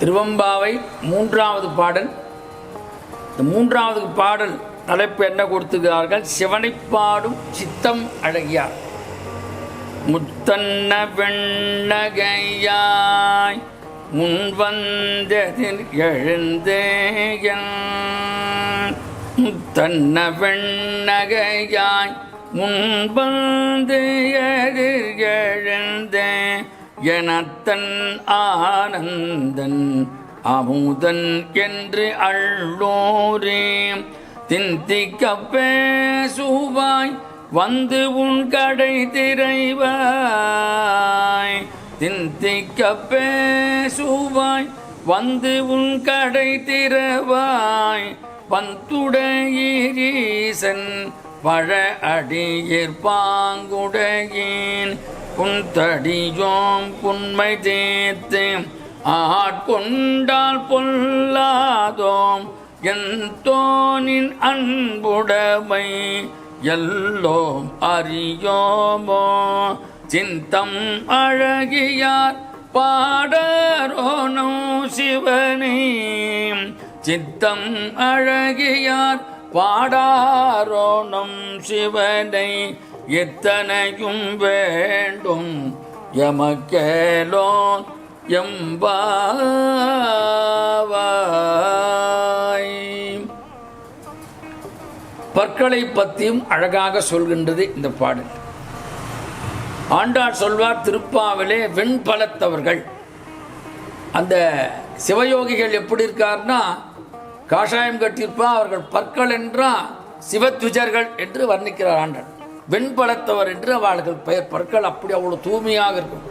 திருவம்பாவை மூன்றாவது பாடல். இந்த மூன்றாவது பாடல் தலைப்பு என்ன கொடுத்துக்கிறார்கள் சிவனை பாடும் சித்தம் அழகியார். முத்தன்ன வெண்ணகையாய் முன் வந்ததில் எழுந்தேயன். முத்தன்ன வெண்ணகையாய் முன் வந்து எதிர் எனத்தன் ஆனந்தன் அமுதன் என்று அள்ளோரே. திந்திக்க பேசுவாய் வந்து உன் கடை திரைவாய். திந்திக்க பேசுவாய் வந்து உன் கடை திறவாய் பந்துடையீசன் பழ அடியிற்பாங்குடையேன் புன்தடியோம் புன்மை தேத்து ஆட்கொண்டால் பொல்லாதோம். என் தோனின் அன்புடைமை எல்லோம் அறியோமோ. சிந்தம் அழகியார் பாடரோனோ சிவனே. சித்தம் அழகியார் பாடாரோணம் சிவனை. இத்தனையும் வேண்டும்? எமக்கேலோ எம்பாவாய். பற்களை பற்றியும் அழகாக சொல்கின்றது இந்த பாடல். ஆண்டாள் சொல்வார் திருப்பாவிலே வெண்பலத்தவர்கள். அந்த சிவயோகிகள் எப்படி இருக்கார்னா காஷாயம் கட்டியிருப்பா அவர்கள் பற்கள் என்றால் சிவத்விஜர்கள் என்று வர்ணிக்கிறார் ஆண்டாள். வெண்பலத்தவர் என்று அவர்கள் பெயர். பற்கள் அப்படி அவ்வளோ தூய்மையாக இருக்கும்.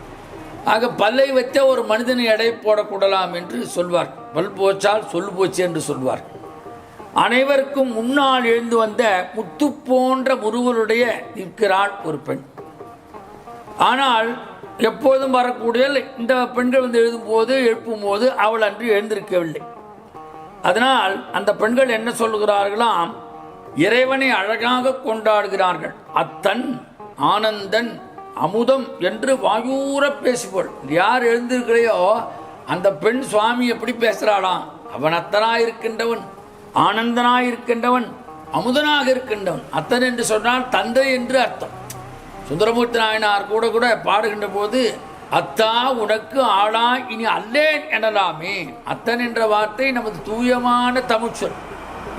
ஆக பல்லை வைத்த ஒரு மனிதனை எடை போடக்கூடலாம் என்று சொல்வார். பல் போச்சால் சொல் போச்சு என்று சொல்வார். அனைவருக்கும் முன்னால் எழுந்து வந்த முத்து போன்ற முருகனுடைய நிற்கிறாள் ஒரு பெண். ஆனால் எப்போதும் வரக்கூடிய இந்த பெண்கள் வந்து எழுதும்போது எழுப்பும் போது அவள் அன்று எழுந்திருக்கவில்லை. அதனால் அந்த பெண்கள் என்ன சொல்கிறார்களாம் இறைவனை அழகாக கொண்டாடுகிறார்கள். அத்தன் ஆனந்தன் அமுதம் என்று வாயூர பேசுவள் யார் எழுந்திருக்கிறையோ அந்த பெண் சுவாமி எப்படி பேசுகிறாளாம் அவன் அத்தனாக இருக்கின்றவன் ஆனந்தனாய் இருக்கின்றவன் அமுதனாக இருக்கின்றவன். அத்தன் என்று சொன்னால் தந்தை என்று அர்த்தம். சுந்தரமூர்த்தி நாயனார் கூட கூட பாடுகின்ற போது அத்தா உனக்கு ஆளா இனி அல்லேன் எனலாமே. அத்தன் என்ற வார்த்தை நமது தூயமான தமிழ்ச்சொல்.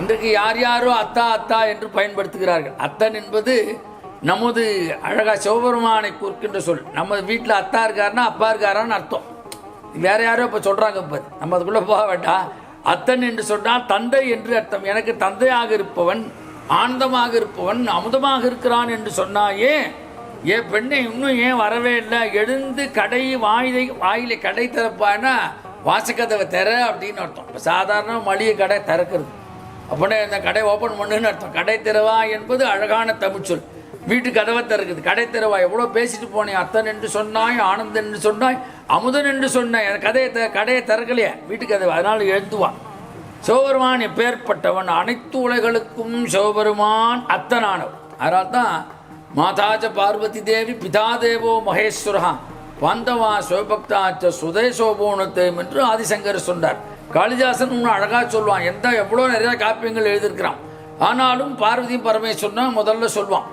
இன்றைக்கு யார் யாரோ அத்தா அத்தா என்று பயன்படுத்துகிறார்கள். அத்தன் என்பது நமது அழகா சிவபெருமானை குறிக்கின்ற சொல். நம்ம வீட்டில் அத்தா இருக்காருன்னா அப்பா இருக்காரான்னு அர்த்தம். வேற யாரோ இப்போ சொல்கிறாங்க இப்போ. நம்ம அதுக்குள்ளே போக வேண்டாம். அத்தன் என்று சொன்னால் தந்தை என்று அர்த்தம். எனக்கு தந்தையாக இருப்பவன் ஆனந்தமாக இருப்பவன் அமுதமாக இருக்கிறான் என்று சொன்னாயே ஏன்? பெண்ணை இன்னும் ஏன் வரவே இல்லை? எழுந்து கடை வாயிலை வாயில கடை திறப்பான்னா வாசக்கதவை திற அப்படின்னு அர்த்தம். இப்போ சாதாரண மளிகை கடை திறக்கிறது. அப்படின்னா இந்த கடை ஓப்பன் பண்ணுன்னு அர்த்தம். கடை திறவா என்பது அழகான தமிழ்ச்சொல் வீட்டு கதவை திறக்குது. கடை திறவா. எவ்வளோ பேசிட்டு போனேன் அத்தன் என்று சொன்னாய் ஆனந்தன் என்று சொன்னாய் அமுதன் என்று சொன்னாய். அந்த கதையை த கடையை திறக்கலையே. வீட்டு கதவை. அதனால் எழுத்துவான் சிவபெருமான் எப்பேற்பட்டவன். அனைத்து உலகளுக்கும் சிவபெருமான் அத்தனானவன் அதனால் தான் மாதாச்ச பார்வதி தேவி பிதா தேவோ மகேஸ்வரா பாந்தவா சிவபக்தாச்ச சுதேசோபோனத்தேம் என்று ஆதிசங்கர் சொன்னார். காளிதாசன் இன்னும் அழகாக சொல்லுவான். எந்த எவ்வளோ நிறைய காப்பியங்கள் எழுதியிருக்கிறான். ஆனாலும் பார்வதி பரமேஸ்வரன் முதல்ல சொல்வான்.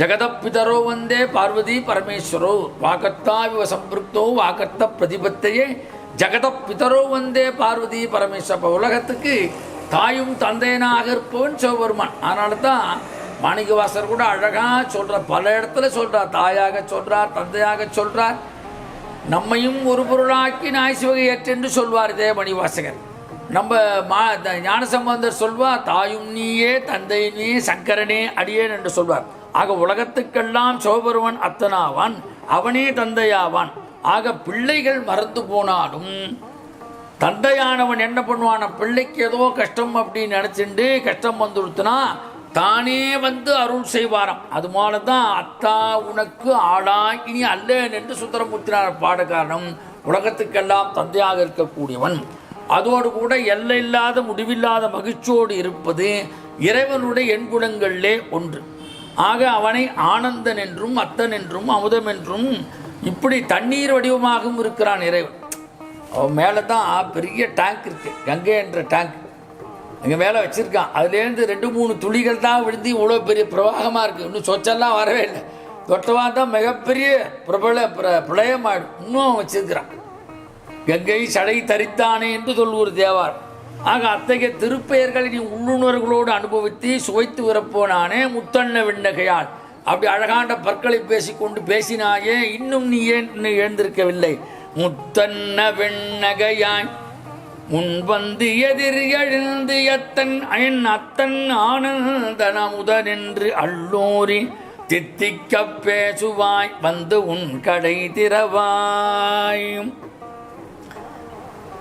ஜெகதப்பிதரோ வந்தே பார்வதி பரமேஸ்வரோ வாகத்தாவிவ சம்பிருக்தோ வாகத்த பிரதிபத்தையே ஜெகதப்பிதரோ வந்தே பார்வதி பரமேஸ்வர உலகத்துக்கு தாயும் தந்தையனாக இருப்பவன் சிவபெருமான். அதனால தான் மாணிக்கவாசர் கூட அழகாக சொல்கிறார் பல இடத்துல சொல்கிறார் தாயாக சொல்கிறார் தந்தையாக சொல்கிறார் நம்மையும் ஒரு பொருளாக்கி நாய் சிவகை ஏற்றென்று சொல்வார் இதே மணிவாசகர் நம்ம மா த- ஞானசம்பந்தர் சொல்வார் தாயும் நீயே தந்தை நீ சங்கரனே அடியேன் என்று சொல்வார். ஆக உலகத்துக்கெல்லாம் சிவபெருவன் அத்தனாவான் அவனே தந்தையாவான். ஆக பிள்ளைகள் மறந்து போனாலும் தந்தையானவன் என்ன பண்ணுவான்? பிள்ளைக்கு ஏதோ கஷ்டம் அப்படின்னு நினச்சிண்டு கஷ்டம் வந்துடுத்துனா தானே வந்து அருள் செய்வாராம். அது தான் அத்தா உனக்கு ஆளா இனி அல்லேன் என்று சுந்தரமூர்த்தினார் பாட காரணம் உலகத்துக்கெல்லாம் தந்தையாக இருக்கக்கூடியவன். அதோடு கூட எல்லையில்லாத முடிவில்லாத மகிழ்ச்சியோடு இருப்பது இறைவனுடைய எண்குணங்களிலே ஒன்று. ஆக அவனை ஆனந்தன் என்றும் அத்தன் என்றும் அமுதம் என்றும் இப்படி தண்ணீர் வடிவமாகவும் இருக்கிறான் இறைவன். அவன் மேலே தான் பெரிய டேங்க் இருக்குது கங்கை என்ற டேங்க் அங்கே மேலே வச்சுருக்கான். அதுலேருந்து ரெண்டு மூணு துளிகள் தான் விழுந்து இவ்வளோ பெரிய பிரவாகமாக இருக்குது இன்னும் சொச்செல்லாம் வரவே இல்லை. தொட்டவா தான் மிகப்பெரிய பிரபல பிர பிரளயமாயிடும் இன்னும் வச்சிருக்கிறான். கங்கை சடை தரித்தானே என்று சொல்லுவது தேவார். ஆக அத்தகைய திருப்பெயர்களை நீ உள்ளுணர்களோடு அனுபவித்து சுவைத்து விரப்போனானே முத்தண்ண விண்ணகையால். அப்படி அழகாண்ட பற்களை பேசிக்கொண்டு பேசினாயே இன்னும் நீ ஏன் எழுந்திருக்கவில்லை? முத்தன்ன வெண்ணகையான் முன்வந்து எதிர் எழுந்து எத்தன் அயன் அத்தன் ஆனந்தனமுதன் என்று அள்ளூரி தித்திக்க பேசுவாய் வந்து உன் கடை திறவாய்.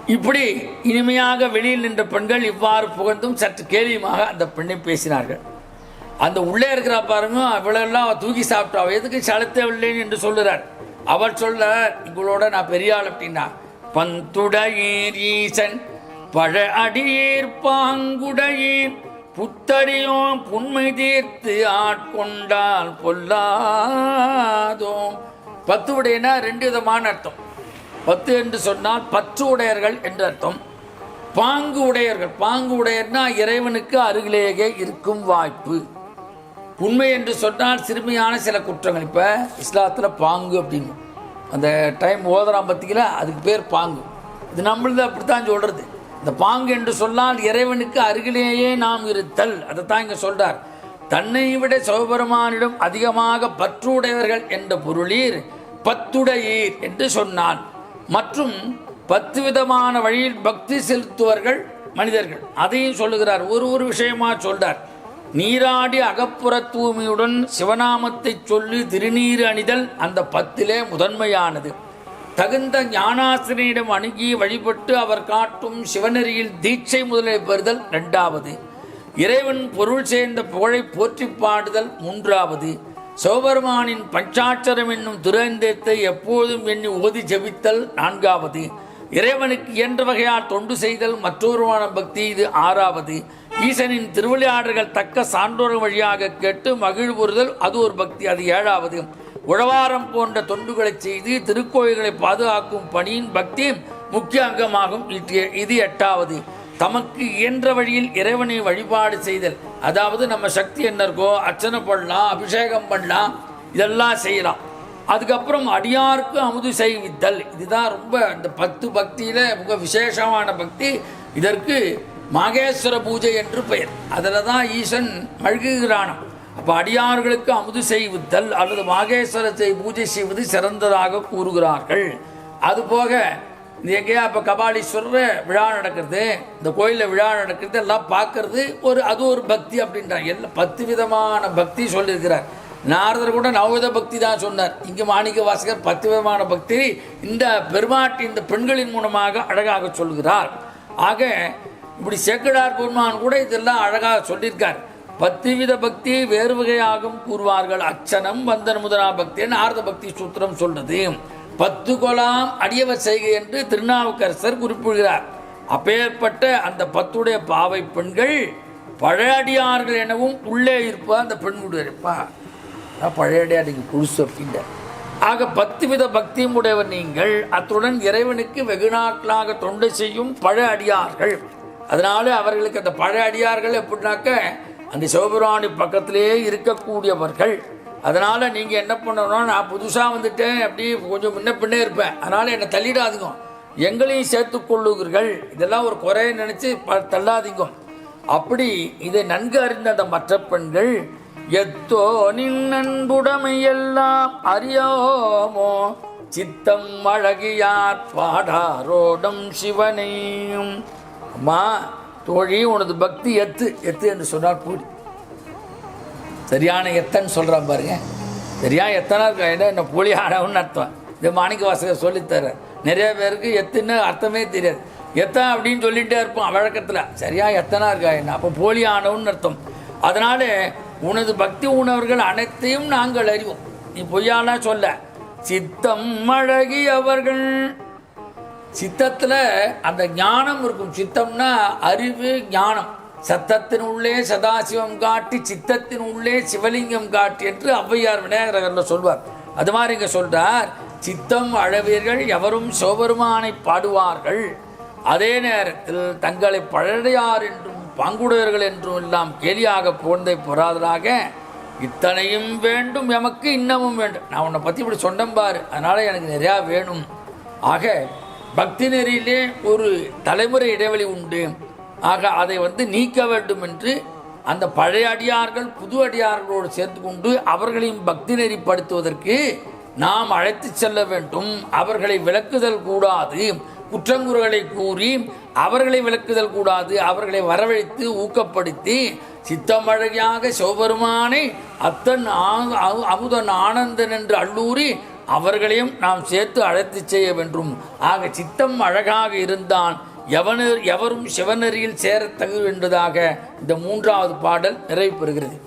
இப்படி இனிமையாக வெளியில் நின்ற பெண்கள் இவ்வாறு புகழ்ந்தும் சற்று கேலியுமாக அந்த பெண்ணை பேசினார்கள். அந்த உள்ளே இருக்கிற பாருங்க அவளெல்லாம் தூக்கி சாப்பிட்டா எதுக்கு செலுத்தவில்லைன்னு என்று சொல்லுறார். அவள் சொல்ல இவளோட நான் பெரிய ஆள் அப்படின்னா பந்துடையீர் ஈசன் பழ அடியீர் பாங்குடையீர் புத்தடியோ புண்மை தீர்த்து ஆட்கொண்டால் பொல்லாதோ. பத்து உடையனா ரெண்டு விதமான அர்த்தம். பத்து என்று சொன்னால் பற்று உடையர்கள் என்று அர்த்தம். பாங்கு உடையர்கள். பாங்கு உடையர்னா இறைவனுக்கு அருகிலேயே இருக்கும் வாய்ப்பு. உண்மை என்று சொன்னால் சிறுமியான சில குற்றங்கள். இப்போ இஸ்லாத்தில் பாங்கு அப்படின்னு. அந்த டைம் ஓதுறான் பார்த்தீங்களா அதுக்கு பேர் பாங்கு. இது நம்மளது அப்படித்தான் சொல்கிறது இந்த பாங்கு என்று சொன்னால் இறைவனுக்கு அருகிலேயே நாம் இருத்தல். அதை தான் இங்கே சொல்கிறார் தன்னை விட சிவபெருமானிடம் அதிகமாக பற்றுடையவர்கள் என்ற பொருளீர் பத்துடையீர் என்று சொன்னான் மற்றும் பத்து விதமான வழியில் பக்தி செலுத்துவர்கள் மனிதர்கள். அதையும் சொல்லுகிறார். ஒரு ஒரு விஷயமாக சொல்கிறார் நீராடி அகப்புற தூய்மையுடன் சிவநாமத்தை சொல்லி திருநீர் அணிதல் அந்த பத்திலே முதன்மையானது. தகுந்த ஞானாசிரியரிடம் அணுகி வழிபட்டு அவர் காட்டும் சிவநெறியில் தீட்சை முதலை பெறுதல் இரண்டாவது. இறைவன் பொருள் சேர்ந்த புகழை போற்றி பாடுதல் மூன்றாவது. சிவபெருமானின் பஞ்சாட்சரம் என்னும் துரந்தத்தை எப்போதும் எண்ணி ஓதி ஜெபித்தல் நான்காவது. இறைவனுக்கு இயன்ற வகையால் தொண்டு செய்தல் மற்றொருமான பக்தி இது ஆறாவது. ஈசனின் திருவிளையாடல்கள் தக்க சான்றோர் வழியாக கேட்டு மகிழ்வுறுதல். அது ஒரு பக்தி அது ஏழாவது. உழவாரம் போன்ற தொண்டுகளை செய்து திருக்கோயில்களை பாதுகாக்கும் பணியின் பக்தி முக்கிய அங்கமாகும். இது இது எட்டாவது. தமக்கு இயன்ற வழியில் இறைவனை வழிபாடு செய்தல். அதாவது நம்ம சக்தி என்ன இருக்கோ அர்ச்சனை பண்ணலாம் அபிஷேகம் பண்ணலாம் இதெல்லாம் செய்யலாம். அதுக்கப்புறம் அடியாருக்கு அமுது செய்வித்தல். இதுதான் ரொம்ப இந்த பத்து பக்தியில் மிக விசேஷமான பக்தி. இதற்கு மாகேஸ்வர பூஜை என்று பெயர். அதில் தான் ஈசன் மழ்குகிறானாம். அப்போ அடியார்களுக்கு அமுது செய்வித்தல் அல்லது மாகேஸ்வரத்தை பூஜை செய்வது சிறந்ததாக கூறுகிறார்கள். அதுபோக இந்த எங்கேயா இப்போ கபாலீஸ்வரர் விழா நடக்கிறது இந்த கோயிலில் விழா நடக்கிறது எல்லாம் பார்க்கறது ஒரு அது ஒரு பக்தி அப்படின்றாங்க. எல்லாம் பத்து விதமான பக்தி சொல்லியிருக்கிறார். நாரதர் கூட நவவித பக்தி தான் சொன்னார். இங்கே மாணிக்க வாசகர் பத்து விதமான பக்தி இந்த பெருமாட்டி இந்த பெண்களின் மூலமாக அழகாக சொல்கிறார். ஆக இப்படி சேக்கடார் பெருமான் கூட இதெல்லாம் அழகாக சொல்லியிருக்கார். பத்து வித பக்தி வேறு வகையாகவும் கூறுவார்கள். அச்சனம் வந்தன முதலா பக்தின்னு ஆர்த பக்தி சூத்திரம் சொல்றது. பத்து கொலாம் அடியவர் செய்கை என்று திருநாவுக்கரசர் குறிப்பிடுகிறார். அப்பேற்பட்ட அந்த பத்துடைய பாவை பெண்கள் பழையடியார்கள் எனவும் உள்ளே இருப்பா அந்த பெண்களுடைய இருப்பா. பழையடியார் நீங்கள் புதுசு அப்படின்ற ஆக பத்து வித பக்தியும் உடையவர் நீங்கள் அத்துடன் இறைவனுக்கு வெகுநாட்களாக தொண்டை தொண்டு செய்யும் பழ அடியார்கள். அதனால அவர்களுக்கு அந்த பழைய அடியார்கள் எப்படின்னாக்க அந்த சிவபுராணி பக்கத்திலேயே இருக்கக்கூடியவர்கள். அதனால் நீங்கள் என்ன பண்ணணும் நான் புதுசாக வந்துட்டேன் அப்படி கொஞ்சம் முன்ன பின்னே இருப்பேன். அதனால் என்னை தள்ளிடாதீங்க. எங்களையும் சேர்த்து கொள்ளுகிறீர்கள். இதெல்லாம் ஒரு குறைய நினச்சி ப தள்ளாதீங்க. அப்படி இதை நன்கு அறிந்த அந்த மற்ற பெண்கள் எத்தோ நின் நண்புடமையெல்லாம் அறியோமோ? சித்தம் அழகியார் பாடாரோடம் சிவனையும் அம்மா தோழி உனது பக்தி எத்து எத்து என்று சொன்னால் கூடி சரியான எத்தன்னு சொல்கிறான் பாருங்க. சரியா எத்தனை இருக்கா? என்ன என்ன போலியானவன்னு அர்த்தம். இது மாணிக்க வாசகர் சொல்லித்தர. நிறைய பேருக்கு எத்துன்னு அர்த்தமே தெரியாது. எத்தன் அப்படின்னு சொல்லிகிட்டே இருப்பான் வழக்கத்தில். சரியாக எத்தனா இருக்கா என்ன? அப்போ போலியானவன்னு அர்த்தம். அதனால உனது பக்தி உணவர்கள் அனைத்தையும் நாங்கள் அறிவோம். நீ பொய்யாலாம் சொல்ல. சித்தம் அழகி அவர்கள் சித்தத்தில் அந்த ஞானம் இருக்கும். சித்தம்னா அறிவு ஞானம். சத்தத்தின் உள்ளே சதாசிவம் காட்டி சித்தத்தின் உள்ளே சிவலிங்கம் காட்டி என்று ஔவையார் விநாயகரகரில் சொல்வார். அது மாதிரி இங்கே சொல்கிறார் சித்தம் அழவீர்கள் எவரும் சிவபெருமானை பாடுவார்கள். அதே நேரத்தில் தங்களை பழையார் என்றும் பங்குடையர்கள் என்றும் எல்லாம் கேலியாக புகழ்ந்தை பொறாதலாக இத்தனையும் வேண்டும் எமக்கு இன்னமும் வேண்டும். நான் உன்னை பற்றி இப்படி சொன்னேன் பாரு அதனால் எனக்கு நிறையா வேணும். ஆக பக்தி நெறியிலே ஒரு தலைமுறை இடைவெளி உண்டு. ஆக அதை வந்து நீக்க வேண்டும் என்று அந்த பழைய அடியார்கள் புது அடியார்களோடு சேர்த்து கொண்டு அவர்களையும் பக்தி நெறிப்படுத்துவதற்கு நாம் அழைத்து செல்ல வேண்டும். அவர்களை விளக்குதல் கூடாது. குற்றங்குறுகளை கூறி அவர்களை விளக்குதல் கூடாது. அவர்களை வரவழைத்து ஊக்கப்படுத்தி சித்தமழகியாக சிவபெருமானை அத்தன் ஆ- அமுதன் ஆனந்தன் என்று அள்ளூரி அவர்களையும் நாம் சேர்த்து அழைத்து செய்ய வேண்டும். ஆக சித்தம் அழகாக இருந்தான். எவனர் எவரும் சிவனரியில் சேரத் தகுவென்றதாக இந்த மூன்றாவது பாடல் நிறைவு பெறுகிறது.